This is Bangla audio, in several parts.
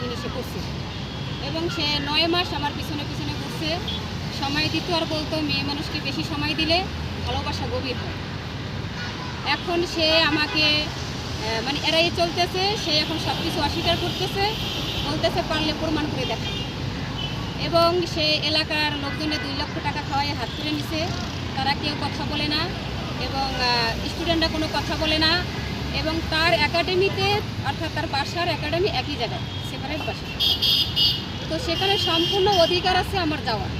কাহিনী সে করছে। এবং সে নয় মাস আমার পিছনে পিছনে ঘুরছে। সময় দিত আর বলতো, মেয়ে মানুষকে বেশি সময় দিলে ভালোবাসা গভীর হয়। এখন সে আমাকে মানে এরাই চলতেছে, সে এখন সব কিছু অস্বীকার করতেছে, বলতেছে পারলে প্রমাণ করে দেখা এবং সে এলাকার লোকজনের দুই লক্ষ টাকা খাওয়াই হাত তুলে নিছে। তারা কেউ কথা বলে না, এবং স্টুডেন্টরা কোনো কথা বলে না, এবং তার একাডেমিতে অর্থাৎ তার বাসার একাডেমি একই জায়গায়। সেপারেট বাসা। তো সেখানে সম্পূর্ণ অধিকার আছে আমার যাওয়ার।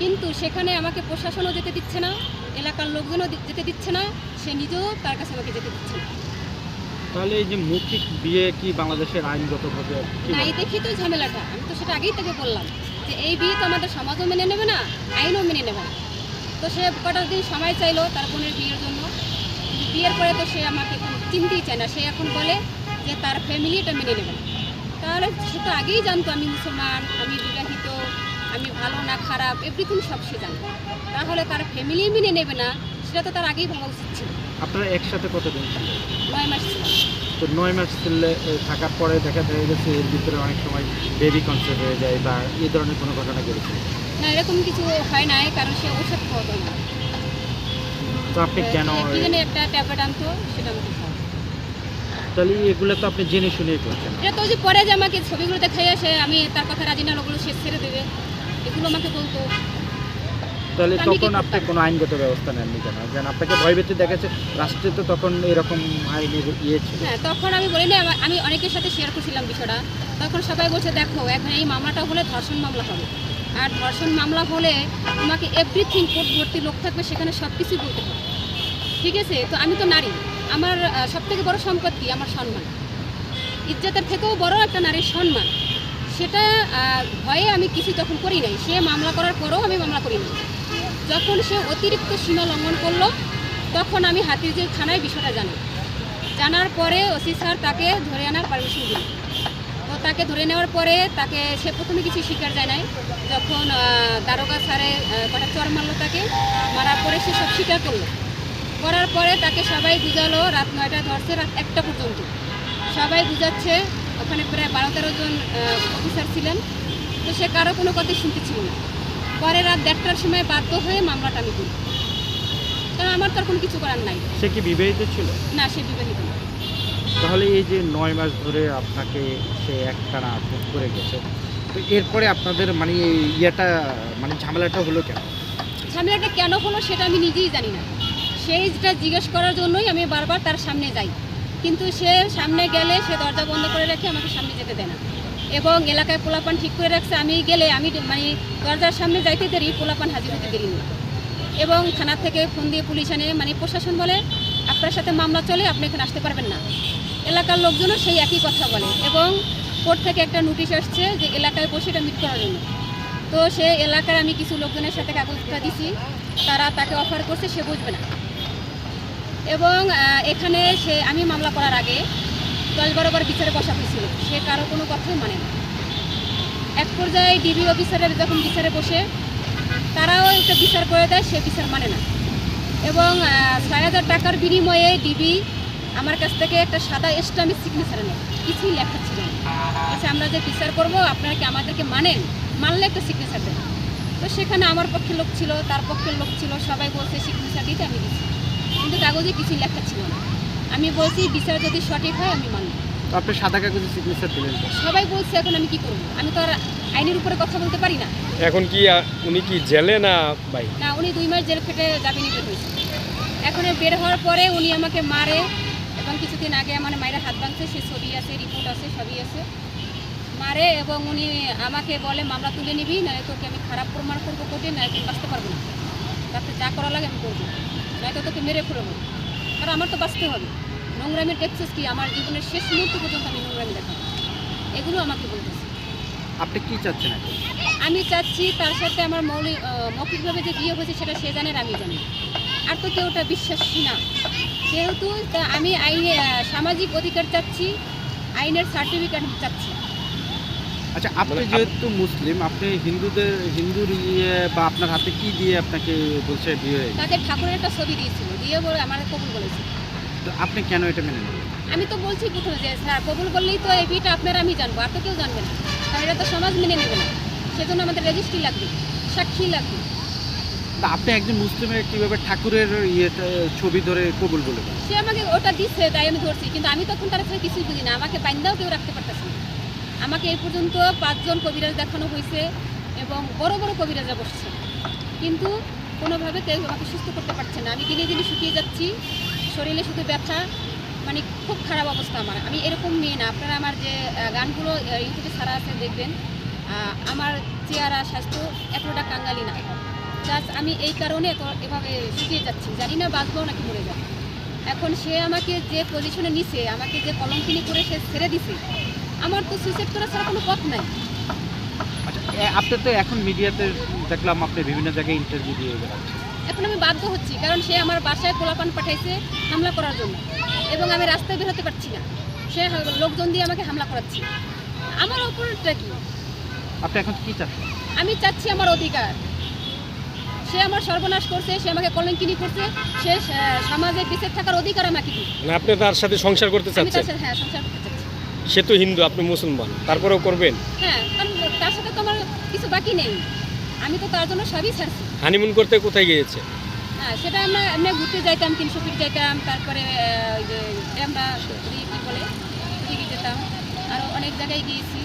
কিন্তু সেখানে আমাকে প্রশাসনও যেতে দিচ্ছে না এলাকার লোকজনও যেতে দিচ্ছে না সে নিজেও তার কাছে আমাকে যেতে দিচ্ছে না। তাহলে এই যে মৌখিক বিয়ে কি বাংলাদেশের আইনগতভাবে নাই বলে? দেখি তো ঝামেলাটা। আমি তো সেটা আগেই তাকে বললাম যে এই বিয়ে তো আমাদের সমাজও মেনে নেবে না আইনও মেনে নেবে না। তো সে কটা দিন সময় চাইলো তার বোনের বিয়ের জন্য। বিয়ের পরে তো সে আমাকে কোনো চিনতেই চায় না। সে এখন বলে যে তার ফ্যামিলি এটা মেনে নেবে না। তাহলে সে তো আগেই জানতো আমি মুসলমান আমি বিবাহিত আমি ভালো না খারাপ এভরিথিং সব সে জানতো তাহলে তার ফ্যামিলি মেনে নেবে না সেটা তো তার আগেই ভাবা উচিত ছিল। আপনারা একসাথে কতদিন নয় মাস ছিল তো নয় মাস এ, থাকার পরে দেখা যায় গেছে এর ভিতরে অনেক সময় বেবি কনসেপ্ট হয়ে যায় বা এই ধরনের কোনো ঘটনা ঘটেছে? না এরকম কিছু হয় নাই কারণ সে ওষুধ খাওয়াতো না। তো আপনি কেন একটা ট্যাবলেট আনতো সেটা আমাকে। তাহলে এগুলো তো আপনি জেনে শুনেই করছেন। এটা তো ওই যে পরে যে আমাকে ছবিগুলো দেখাই আসে আমি তার কথা রাজি না ওগুলো সে ছেড়ে দেবে। এগুলো আমাকে বলতো। তাহলে তখন আপনি কোনো আইনগত ব্যবস্থা নেননি কেন? যেন আপনাকে ভয় ভয়ভীতি দেখাচ্ছে রাষ্ট্রে তো তখন এরকম আইনের ইয়ে ছিল। হ্যাঁ তখন আমি বলি না আমি অনেকের সাথে শেয়ার করছিলাম বিষয়টা। তখন সবাই বলছে দেখো এখন এই মামলাটা হলে ধর্ষণ মামলা হবে। আর ধর্ষণ মামলা হলে তোমাকে এভরিথিং কোর্ট ভর্তি লোক থাকবে সেখানে সব কিছুই বলতে হবে। ঠিক আছে? তো আমি তো নারী। আমার সব থেকে বড় সম্পত্তি আমার সম্মান। ইজ্জতের থেকেও বড় একটা নারীর সম্মান। সেটা ভয়ে আমি কিছু তখন করি নাই, সে মামলা করার পরেও আমি মামলা করি নাই। যখন সে অতিরিক্ত সীমা লঙ্ঘন করল, তখন আমি হাতির যে থানায় বিষয়টা জানি জানার পরে ওসি স্যার তাকে ধরে আনার পারমিশন দিল। তো তাকে ধরে নেওয়ার পরে তাকে, সে প্রথমে কিছু স্বীকার যায় নাই। যখন দারোগা স্যারে কটা চর মারলো তাকে, মারার পরে সে সব স্বীকার করল। করার পরে তাকে সবাই বুঝালো রাত নয়টা ধরছে রাত একটা পর্যন্ত। সবাই বুঝাচ্ছে ওখানে প্রায় বারো তেরো জন অফিসার ছিলেন। তো সে কারও কোনো কথাই শুনতে ছিল না। পরে রাত দেড়টার সময় বাধ্য হয়ে মামলাটা আমি করি কারণ আমার তো কোনো কিছু করার নাই। সে কি বিবাহিত ছিল? না সে বিবাহিত না। তাহলে এই যে নয় মাস ধরে আপনাকে সে একটানা আটক করে গেছে তো এরপরে আপনাদের মানে ইয়েটা মানে ঝামেলাটা হলো কেন? ঝামেলাটা কেন হলো সেটা আমি নিজেই জানি না। সেইটা জিজ্ঞেস করার জন্যই আমি বারবার তার সামনে যাই। কিন্তু সে সামনে গেলে সে দরজা বন্ধ করে রেখে, আমাকে সামনে যেতে দেয় না। এবং এলাকায় পোলাপান ঠিক করে রাখছে, আমি গেলে আমি মানে দরজার সামনে যাইতে দেরি, পোলাপান হাজির হতে দেরি না। এবং থানা থেকে ফোন দিয়ে পুলিশ আনে মানে প্রশাসন বলে, আপনার সাথে মামলা চলে, আপনি এখানে আসতে পারবেন না। এলাকার লোকজনও সেই একই কথা বলে। এবং কোর্ট থেকে একটা নোটিশ আসছে যে এলাকায় বসে এটা মিট করার জন্য তো সে এলাকার আমি কিছু লোকজনের সাথে কাগজটা দিছি, তারা তাকে অফার করছে, সে বুঝবে না। এবং এখানে সে, আমি মামলা করার আগে দশ বারো বার বিচারে বসা হয়েছিল। সে কারও কোনো কথাই মানে না। এক পর্যায়ে ডিবি অফিসারের যখন বিচারে বসে, তারাও একটা বিচার করে দেয়, সে বিচার মানে না। এবং ছয় হাজার টাকার বিনিময়ে ডিবি আমার কাছ থেকে একটা সাদা স্টাম্পের সিগনেচার নেয় কিছুই লেখা ছিল আচ্ছা আমরা যে বিচার করব, আপনারা কি আমাদেরকে মানেন? মানলে একটা সিগনেচার দেন। তো সেখানে আমার পক্ষে লোক ছিল, তার পক্ষের লোক ছিল, সবাই বলছে সিগনেচার দিতে আমি দিচ্ছি কাগজে কিছু লেখা ছিল না। আমি বলছি বিচার যদি সঠিক হয় আমি মানব। আপনি সাদা কাগজে সিগনেচার দিলেন সবাই বলছে এখন আমি কি করব? আমি তো আর আইনের উপরে কথা বলতে পারি না। এখন কি উনি কি জেলে না ভাই? না উনি দুই মাস জেল খেটে জামিনে বের হয়েছে। এখন বের হওয়ার পরে উনি আমাকে মারে এবং কিছুদিন আগে আমার মায়ের হাত ভাঙছে সে ছবি আছে রিপোর্ট আছে সবই আছে। মারে এবং উনি আমাকে বলে মামলা তুলে নিবি নয় তোকে আমি খারাপ প্রমাণ করব কোর্টে নয় তুই বাঁচতে পারব না। তাতে যা করা লাগে আমি করব। নয়তো তোকে মেরে ফেলব কারণ আমার তো বাঁচতে হবে। নোংরামির দেখছিস কি? আমার জীবনের শেষ মুহূর্ত পর্যন্ত আমি নোংরামি দেখাবো। এগুলো আমাকে বলতেছে। আপনি কি চাচ্ছেন আমি চাচ্ছি তার সাথে আমার মৌলিক মৌখিকভাবে যে বিয়ে হয়েছে সেটা সে জানে আমি জানি। আর তো কেউ ওটা বিশ্বাসী না। যেহেতু তা আমি আইনে সামাজিক অধিকার চাচ্ছি আইনের সার্টিফিকেট চাচ্ছি। আচ্ছা আপনি মানে যেহেতু মুসলিম আপনি হিন্দুদের হিন্দুর ইয়ে বা আপনার হাতে কি দিয়ে আপনাকে বলছে বিয়ে হয়ে তাকে ঠাকুরের একটা ছবি দিয়েছিল দিয়ে বলে আমার কবুল বলেছে। তো আপনি কেন এটা মেনে নেবেন আমি তো বলছি প্রথমে যে স্যার কবুল করলেই তো এই বিয়েটা আপনার আমি জানব আর তো কেউ জানবে না। কারণ এটা তো সমাজ মেনে নেবে না। সেজন্য আমাদের রেজিস্ট্রি লাগবে সাক্ষী লাগবে। তা আপনি একজন মুসলিমের কীভাবে ঠাকুরের ইয়েটা ছবি ধরে কবুল বলে সে আমাকে ওটা দিচ্ছে তাই আমি ধরছি। কিন্তু আমি তখন তার কাছে কিছুই বুঝি না। আমাকে বাইন্দাও কেউ রাখতে পারতেছে না। আমাকে এই পর্যন্ত পাঁচজন কবিরাজ দেখানো হয়েছে এবং বড় বড় কবিরাজা বসছে। কিন্তু কোনোভাবে কেউ আমাকে সুস্থ করতে পারছে না। আমি দিনে দিনে শুকিয়ে যাচ্ছি, শরীরে শুধু ব্যথা মানে খুব খারাপ অবস্থা আমার। আমি এরকম মেয়ে না। আপনারা আমার যে গানগুলো ইউটিউবে ছাড়া আছে, দেখবেন। আমার চেহারা, স্বাস্থ্য এতটা কাঙ্গালি না। জাস্ট আমি এই কারণে তো এভাবে শুকিয়ে যাচ্ছি। জানি না বাঁচবো নাকি মরে যাব। এখন সে আমাকে যে পজিশনে নিছে, আমাকে যে কলম কলঙ্কিনি করে সে ছেড়ে দিছে আমার তো সুইসাইড করা ছাড়া কোনো পথ নাই। আচ্ছা আপনি তো এখন মিডিয়াতে দেখলাম আপনি বিভিন্ন জায়গায় ইন্টারভিউ দিয়ে বেড়াচ্ছেন এখন আমি বাধ্য হচ্ছি কারণ সে আমার বাসায় পোলাপান পাঠাইছে হামলা করার জন্য এবং আমি রাস্তায় বের হতে পারছি না। সে লোকজন দিয়ে আমাকে হামলা করাচ্ছে। আমার ওপরটা কি? আপনি এখন কি চাচ্ছেন? আমি চাচ্ছি আমার অধিকার। সে আমার সর্বনাশ করছে সে আমাকে কলঙ্কিনি করছে সে সমাজে বেঁচে থাকার অধিকার আমাকে মানে আপনি তার সাথে সংসার করতে চাচ্ছেন? হ্যাঁ সংসার করতে সে তো হিন্দু আপনি মুসলমান। তারপরেও করবেন? হ্যাঁ তার সাথে তো আমার কিছু বাকি নেই। আমি তো তার জন্য সবই ছাড়ছি। হানিমুন করতে কোথায় গিয়েছে? হ্যাঁ সেটা আমরা ঘুরতে যাইতাম তিনশো ফিট যাইতাম তারপরে ওই যে আমরা বলে যেতাম। আরও অনেক জায়গায় গিয়েছি।